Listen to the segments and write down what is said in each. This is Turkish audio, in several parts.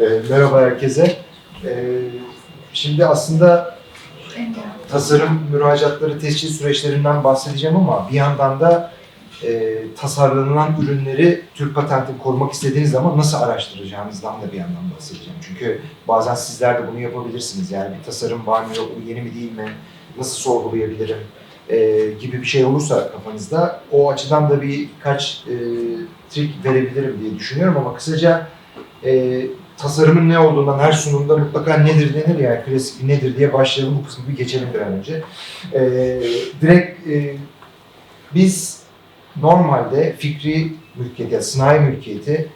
E, merhaba herkese. E, şimdi aslında tasarım müracaatları, tescil süreçlerinden bahsedeceğim ama bir yandan da e, tasarlanılan ürünleri Türk patentini korumak istediğiniz zaman nasıl araştıracağınızdan da bir yandan bahsedeceğim. Çünkü bazen sizler de bunu yapabilirsiniz. Yani bir tasarım var mı yok mu, yeni mi değil mi, nasıl sorgulayabilirim e, gibi bir şey olursa kafanızda o açıdan da birkaç e, trik verebilirim diye düşünüyorum ama kısaca e, tasarımın ne olduğundan her sunumda mutlaka nedir denir ya klasik nedir diye başlayalım bu kısmı bir geçelim bir an önce. E, direkt e, biz normalde fikri mülkiyet ya sanayi mülkiyeti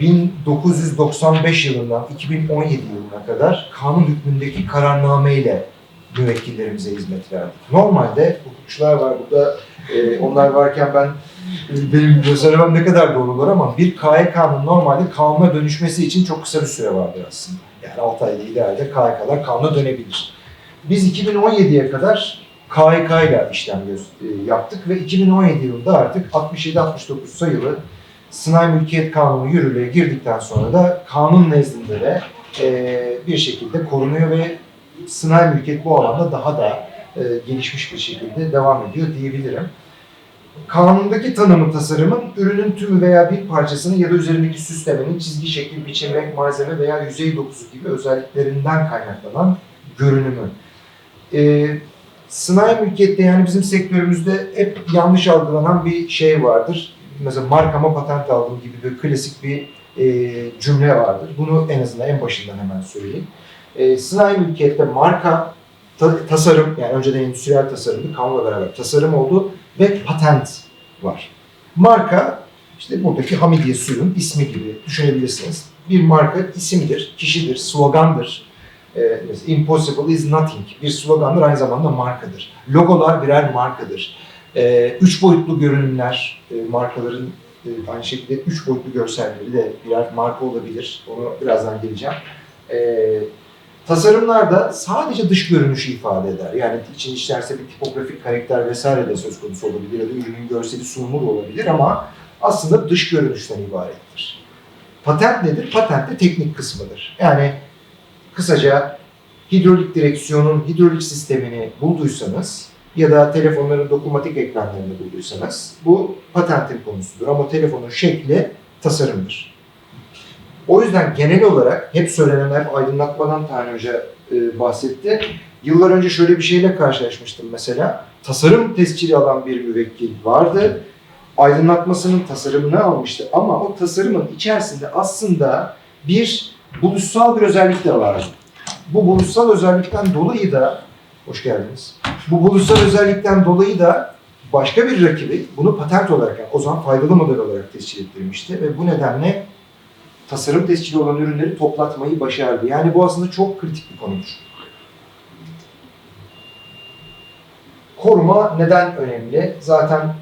1995 yılından 2017 yılına kadar kanun hükmündeki kararnameyle müvekkillerimize hizmet verdik. Normalde hukukçular var burada, e, onlar varken ben benim söylemem ne kadar doğru olur ama bir KHK'nın normalde kanuna dönüşmesi için çok kısa bir süre vardır aslında. Yani 6 ayda idealde KHK'lar kanuna dönebilir. Biz 2017'ye kadar KHK ile işlem göz- e, yaptık ve 2017 yılında artık 67-69 sayılı Sınai Mülkiyet Kanunu yürürlüğe girdikten sonra da kanun nezdinde de e, bir şekilde korunuyor ve sınai mülkiyet bu alanda daha da e, gelişmiş bir şekilde devam ediyor diyebilirim. Kanundaki tanımı tasarımın ürünün tümü veya bir parçasının ya da üzerindeki süslemenin çizgi, şekil, biçim, renk, malzeme veya yüzey dokusu gibi özelliklerinden kaynaklanan görünümü. E, sınai mülkiyette yani bizim sektörümüzde hep yanlış algılanan bir şey vardır. Mesela markama patent aldım gibi bir klasik bir e, cümle vardır. Bunu en azından en başından hemen söyleyeyim. E, sınai mülkiyette marka, ta- tasarım yani önceden endüstriyel tasarımdı, kanunla beraber tasarım oldu ve patent var. Marka işte buradaki Hamidiye suyun ismi gibi düşünebilirsiniz. Bir marka isimdir, kişidir, slogandır. E, impossible is nothing bir slogandır aynı zamanda markadır. Logolar birer markadır. E, üç boyutlu görünümler e, markaların e, aynı şekilde üç boyutlu görselleri de birer marka olabilir. Onu birazdan geleceğim. E, tasarımlar da sadece dış görünüşü ifade eder. Yani için işlerse bir tipografik karakter vesaire de söz konusu olabilir ya da ürünün görseli sunumu olabilir ama aslında dış görünüşten ibarettir. Patent nedir? Patent de teknik kısmıdır. Yani kısaca hidrolik direksiyonun hidrolik sistemini bulduysanız ya da telefonların dokunmatik ekranlarını bulduysanız bu patentin konusudur. Ama telefonun şekli tasarımdır. O yüzden genel olarak hep söylenen, hep aydınlatmadan Tane Hoca e, bahsetti. Yıllar önce şöyle bir şeyle karşılaşmıştım mesela. Tasarım tescili alan bir müvekkil vardı. Aydınlatmasının tasarımını almıştı ama o tasarımın içerisinde aslında bir buluşsal bir özellik de vardı. Bu buluşsal özellikten dolayı da, hoş geldiniz. Bu buluşsal özellikten dolayı da başka bir rakibi bunu patent olarak, yani o zaman faydalı model olarak tescil ettirmişti ve bu nedenle tasarım tescili olan ürünleri toplatmayı başardı. Yani bu aslında çok kritik bir konudur. Koruma neden önemli? Zaten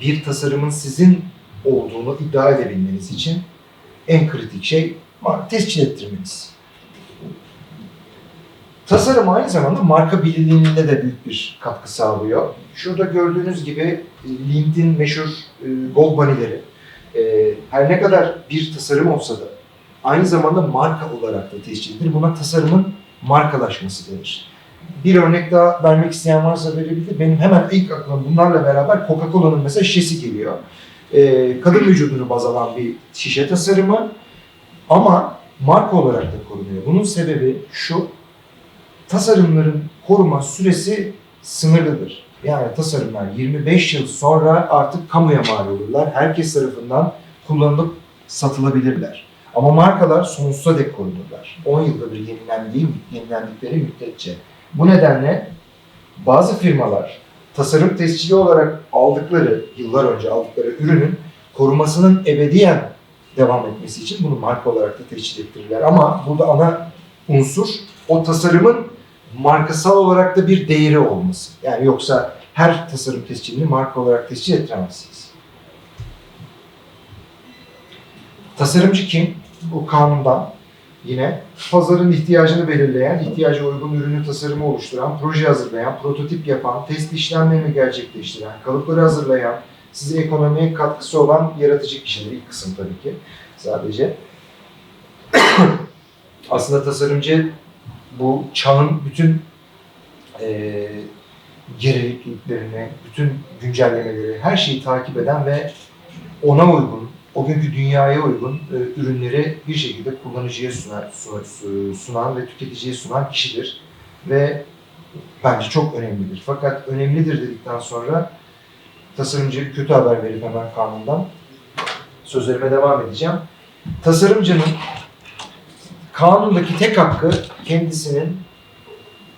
bir tasarımın sizin olduğunu iddia edebilmeniz için en kritik şey tescil ettirmeniz. Tasarım aynı zamanda marka bilinirliğine de büyük bir katkı sağlıyor. Şurada gördüğünüz gibi e, LinkedIn meşhur e, gold bunny'leri e, her ne kadar bir tasarım olsa da aynı zamanda marka olarak da tescildir. Buna tasarımın markalaşması denir. Bir örnek daha vermek isteyen varsa verebilir. Benim hemen ilk aklıma bunlarla beraber Coca-Cola'nın mesela şişesi geliyor. E, kadın vücudunu baz alan bir şişe tasarımı ama marka olarak da korunuyor. Bunun sebebi şu, tasarımların koruma süresi sınırlıdır. Yani tasarımlar 25 yıl sonra artık kamuya mal olurlar. Herkes tarafından kullanılıp satılabilirler. Ama markalar sonsuza dek korunurlar. 10 yılda bir yenilendiği, yenilendikleri müddetçe. Bu nedenle bazı firmalar tasarım tescili olarak aldıkları, yıllar önce aldıkları ürünün korumasının ebediyen devam etmesi için bunu marka olarak da tescil ettirirler. Ama burada ana unsur o tasarımın markasal olarak da bir değeri olması. Yani yoksa her tasarım tescilini marka olarak tescil ettiremezsiniz. Tasarımcı kim? Bu kanundan yine pazarın ihtiyacını belirleyen, ihtiyaca uygun ürünü tasarımı oluşturan, proje hazırlayan, prototip yapan, test işlemlerini gerçekleştiren, kalıpları hazırlayan, size ekonomiye katkısı olan yaratıcı kişiler. İlk kısım tabii ki sadece. Aslında tasarımcı bu çağın bütün e, geriliklerini, bütün güncellemeleri, her şeyi takip eden ve ona uygun, o günkü dünyaya uygun e, ürünleri bir şekilde kullanıcıya sunan, su- sunan ve tüketiciye sunan kişidir. Ve bence çok önemlidir. Fakat önemlidir dedikten sonra tasarımcı kötü haber verip hemen kanundan sözlerime devam edeceğim. Tasarımcının kanundaki tek hakkı kendisinin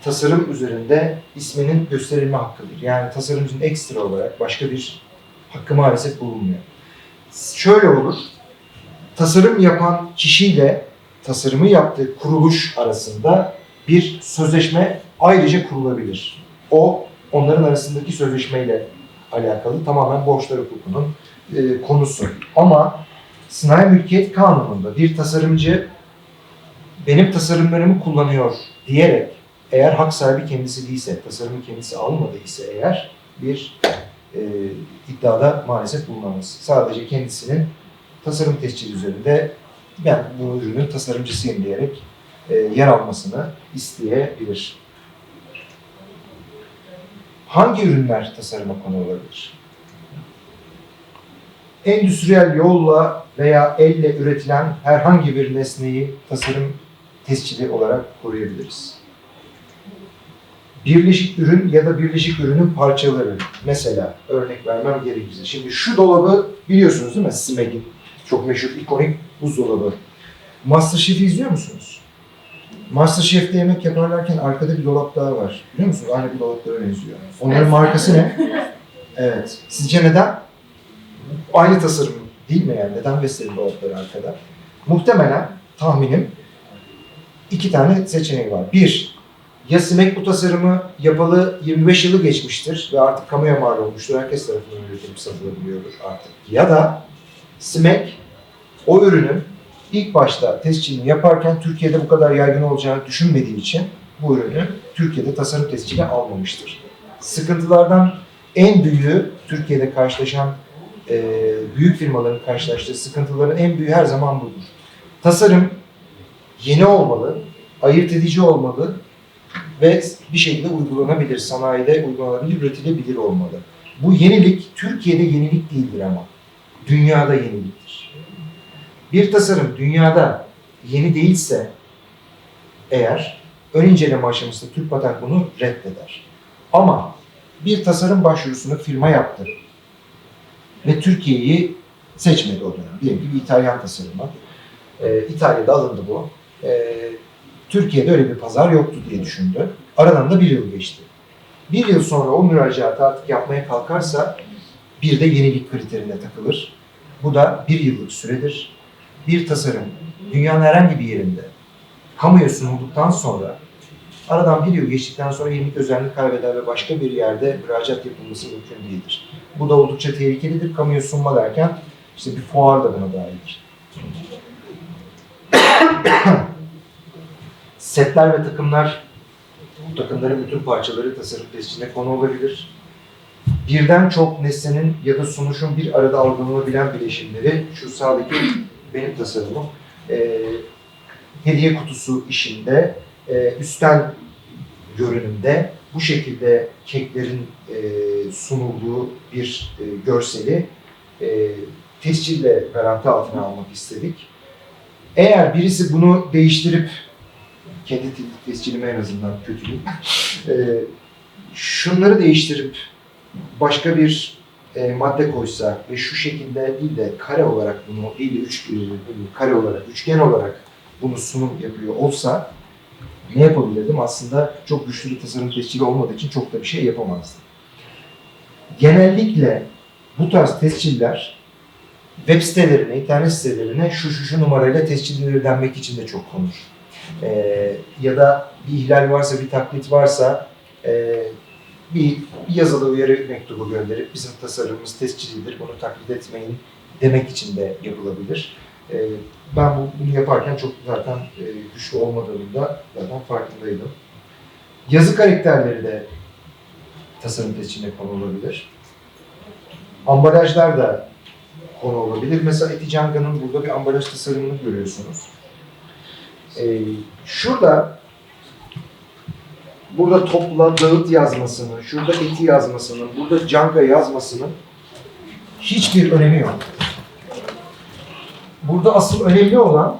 tasarım üzerinde isminin gösterilme hakkıdır. Yani tasarımcının ekstra olarak başka bir hakkı maalesef bulunmuyor. Şöyle olur, tasarım yapan kişiyle tasarımı yaptığı kuruluş arasında bir sözleşme ayrıca kurulabilir. O onların arasındaki sözleşmeyle alakalı tamamen borçlar hukukunun e, konusu. Ama sanayi mülkiyet kanununda bir tasarımcı benim tasarımlarımı kullanıyor diyerek eğer hak sahibi kendisi değilse, tasarımı kendisi almadıysa eğer bir e, iddiada maalesef bulunamaz. Sadece kendisinin tasarım tescili üzerinde ben bu ürünün tasarımcısıyım diyerek e, yer almasını isteyebilir. Hangi ürünler tasarıma konu olabilir? Endüstriyel yolla veya elle üretilen herhangi bir nesneyi tasarım tescili olarak koruyabiliriz. Birleşik ürün ya da birleşik ürünün parçaları. Mesela örnek vermem gerekirse. Şimdi şu dolabı biliyorsunuz değil mi? Smeg'in çok meşhur, ikonik buzdolabı. Masterchef'i izliyor musunuz? Masterchef'te yemek yaparlarken arkada bir dolap daha var. Biliyor musunuz? Aynı bir dolaplara benziyor. Onların markası ne? Evet. Sizce neden? Aynı tasarım değil mi yani? Neden Vestel'in dolapları arkada? Muhtemelen tahminim iki tane seçeneği var. Bir, ya Simek bu tasarımı yapalı 25 yılı geçmiştir ve artık kamuya mal olmuştur. Herkes tarafından üretilip satılabiliyordur artık. Ya da Simek o ürünün ilk başta tescilini yaparken Türkiye'de bu kadar yaygın olacağını düşünmediği için bu ürünü Türkiye'de tasarım tescili almamıştır. Sıkıntılardan en büyüğü Türkiye'de karşılaşan e, büyük firmaların karşılaştığı sıkıntıların en büyüğü her zaman budur. Tasarım yeni olmalı, ayırt edici olmalı ve bir şekilde uygulanabilir, sanayide uygulanabilir, üretilebilir olmalı. Bu yenilik Türkiye'de yenilik değildir ama. Dünyada yeniliktir. Bir tasarım dünyada yeni değilse eğer ön inceleme aşamasında Türk Patent bunu reddeder. Ama bir tasarım başvurusunu firma yaptı ve Türkiye'yi seçmedi o dönem. Diyelim ki bir İtalyan tasarımı. Ee, İtalya'da alındı bu. Ee, Türkiye'de öyle bir pazar yoktu diye düşündü. Aradan da bir yıl geçti. Bir yıl sonra o müracaatı artık yapmaya kalkarsa bir de yenilik kriterine takılır. Bu da bir yıllık süredir. Bir tasarım dünyanın herhangi bir yerinde kamuya sunulduktan sonra aradan bir yıl geçtikten sonra yenilik özelliğini kaybeder ve başka bir yerde müracaat yapılması mümkün değildir. Bu da oldukça tehlikelidir. Kamuya sunma derken işte bir fuar da buna dahildir. Setler ve takımlar, bu takımların bütün parçaları tasarım tescilline konu olabilir. Birden çok nesnenin ya da sunuşun bir arada algılanabilen bileşimleri, şu sağdaki benim tasarımım, e, hediye kutusu işinde, e, üstten görünümde bu şekilde keklerin e, sunulduğu bir e, görseli e, tescille garanti altına almak istedik. Eğer birisi bunu değiştirip kendi tescilime en azından kötülüğüm. e, şunları değiştirip başka bir e, madde koysa ve şu şekilde değil de kare olarak bunu de üç, e, kare olarak, üçgen olarak bunu sunum yapıyor olsa ne yapabilirdim? Aslında çok güçlü bir tasarım tescili olmadığı için çok da bir şey yapamazdım. Genellikle bu tarz tesciller web sitelerine, internet sitelerine şu şu şu numarayla tescilleri denmek için de çok konur. Ee, ya da bir ihlal varsa, bir taklit varsa e, bir yazılı uyarı mektubu gönderip bizim tasarımımız tescillidir, bunu taklit etmeyin demek için de yapılabilir. Ee, ben bu- bunu yaparken çok zaten e, güçlü olmadığını da zaten farkındaydım. Yazı karakterleri de tasarım tescilline konu olabilir. Ambalajlar da konu olabilir. Mesela Eticanga'nın burada bir ambalaj tasarımını görüyorsunuz. Ee, şurada burada topla dağıt yazmasının, şurada eti yazmasının, burada canga yazmasının hiçbir önemi yok. Burada asıl önemli olan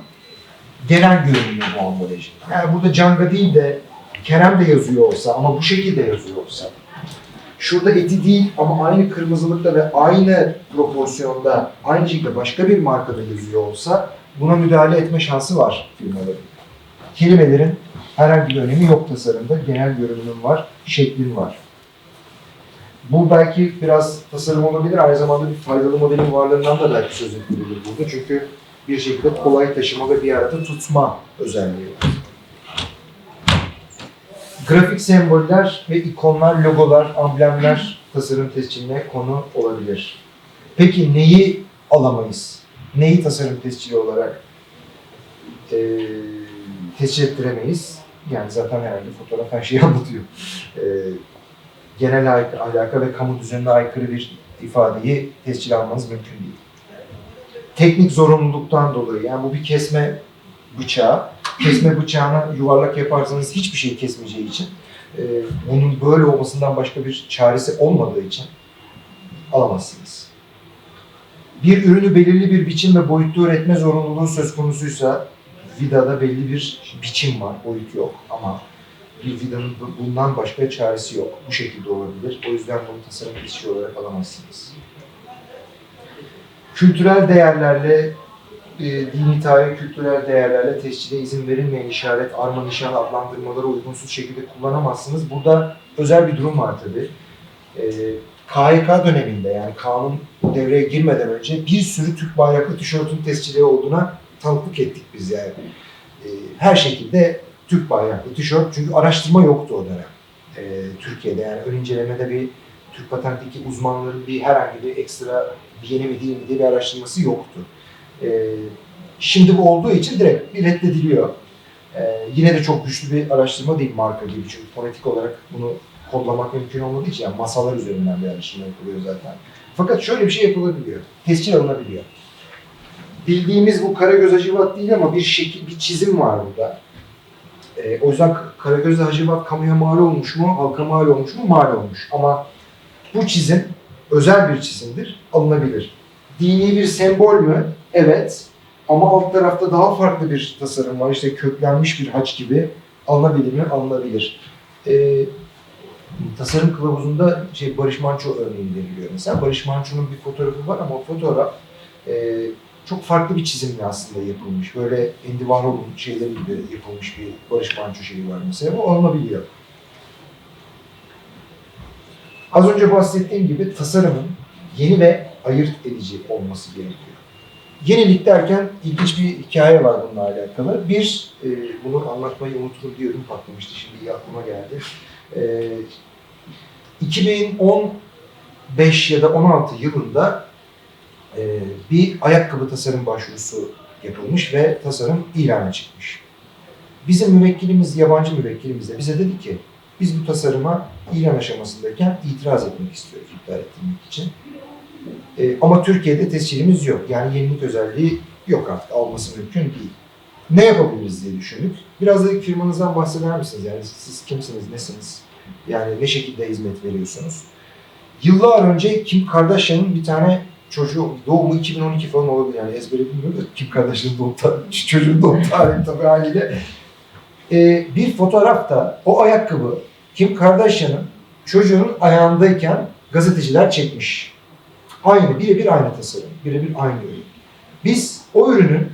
genel görünümü bu ambalajı. Yani burada canga değil de Kerem de yazıyor olsa ama bu şekilde yazıyor olsa şurada eti değil ama aynı kırmızılıkta ve aynı proporsiyonda aynı şekilde başka bir markada yazıyor olsa buna müdahale etme şansı var firmaların. Kelimelerin herhangi bir önemi yok tasarımda. Genel görünümün var, şeklin var. Bu belki biraz tasarım olabilir, aynı zamanda bir faydalı modelin varlığından da belki söz edilebilir burada. Çünkü bir şekilde kolay taşıma ve bir arada tutma özelliği var. Grafik semboller ve ikonlar, logolar, amblemler tasarım tescilline konu olabilir. Peki neyi alamayız? Neyi tasarım tescili olarak eee tescil ettiremeyiz? Yani zaten herhalde fotoğraf her şeyi anlatıyor. Eee genel alaka, ve kamu düzenine aykırı bir ifadeyi tescil almanız mümkün değil. Teknik zorunluluktan dolayı yani bu bir kesme bıçağı. Kesme bıçağını yuvarlak yaparsanız hiçbir şey kesmeyeceği için e, bunun böyle olmasından başka bir çaresi olmadığı için alamazsınız. Bir ürünü belirli bir biçim ve boyutta üretme zorunluluğu söz konusuysa vidada belli bir biçim var, boyut yok ama bir vidanın bu- bundan başka çaresi yok. Bu şekilde olabilir. O yüzden bunu tasarım işçi olarak alamazsınız. Kültürel değerlerle e, dini tarihi kültürel değerlerle tescile izin verilmeyen işaret, arma nişan adlandırmaları uygunsuz şekilde kullanamazsınız. Burada özel bir durum var tabii. E, KHK döneminde yani kanun devreye girmeden önce bir sürü Türk bayraklı tişörtün tescili olduğuna tanıklık ettik biz yani. E, her şekilde Türk bayraklı tişört çünkü araştırma yoktu o dönem. E, Türkiye'de yani ön incelemede bir Türk patentteki uzmanların bir herhangi bir ekstra bir yeni mi değil mi diye bir araştırması yoktu. Ee, şimdi bu olduğu için direkt bir reddediliyor. Ee, yine de çok güçlü bir araştırma değil marka gibi çünkü fonetik olarak bunu kodlamak mümkün olmadığı için yani masalar üzerinden bir araştırma yapılıyor zaten. Fakat şöyle bir şey yapılabiliyor. Tescil alınabiliyor. Bildiğimiz bu Karagöz Hacivat değil ama bir şekil, bir çizim var burada. Ee, o yüzden Karagöz Hacivat kamuya mal olmuş mu, halka mal olmuş mu? Mal olmuş. Ama bu çizim özel bir çizimdir, alınabilir. Dini bir sembol mü? Evet. Ama alt tarafta daha farklı bir tasarım var. İşte köklenmiş bir haç gibi alınabilir mi? Alınabilir. Ee, tasarım kılavuzunda şey Barış Manço örneği veriliyor. Mesela Barış Manço'nun bir fotoğrafı var ama o fotoğraf e, çok farklı bir çizimle aslında yapılmış. Böyle Andy Warhol'un şeyleri gibi yapılmış bir Barış Manço şeyi var mesela. Bu alınabiliyor. Az önce bahsettiğim gibi tasarımın yeni ve ayırt edici olması gerekiyor. Yenilik derken ilginç bir hikaye var bununla alakalı. Bir, e, bunu anlatmayı unuttum diyordum patlamıştı şimdi iyi aklıma geldi. E, 2015 ya da 16 yılında e, bir ayakkabı tasarım başvurusu yapılmış ve tasarım ilana çıkmış. Bizim müvekkilimiz, yabancı müvekkilimiz de bize dedi ki biz bu tasarıma ilan aşamasındayken itiraz etmek istiyoruz iptal ettirmek için. E, ama Türkiye'de tescilimiz yok. Yani yenilik özelliği yok artık. Alması mümkün değil. Ne yapabiliriz diye düşündük. Biraz da firmanızdan bahseder misiniz? Yani siz kimsiniz, nesiniz? Yani ne şekilde hizmet veriyorsunuz? Yıllar önce Kim Kardashian'ın bir tane çocuğu, doğumu 2012 falan olabilir yani ezbere bilmiyorum da Kim Kardashian'ın doğum tarihi, çocuğun doğum tarihi tabii haliyle. E, bir fotoğrafta o ayakkabı Kim Kardashian'ın çocuğunun ayağındayken gazeteciler çekmiş. Aynı, birebir aynı tasarım, birebir aynı ürün. Biz o ürünün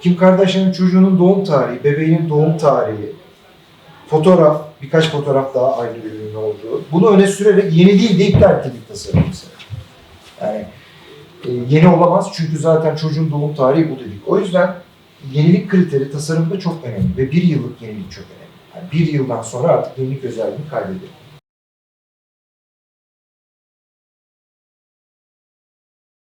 Kim Kardashian'ın çocuğunun doğum tarihi, bebeğinin doğum tarihi, fotoğraf, birkaç fotoğraf daha aynı ürünün olduğu, bunu öne sürerek yeni değil de iptal ettik tasarım mesela. Yani e, yeni olamaz çünkü zaten çocuğun doğum tarihi bu dedik. O yüzden yenilik kriteri tasarımda çok önemli ve bir yıllık yenilik çok önemli. Yani bir yıldan sonra artık yenilik özelliğini kaybediyor.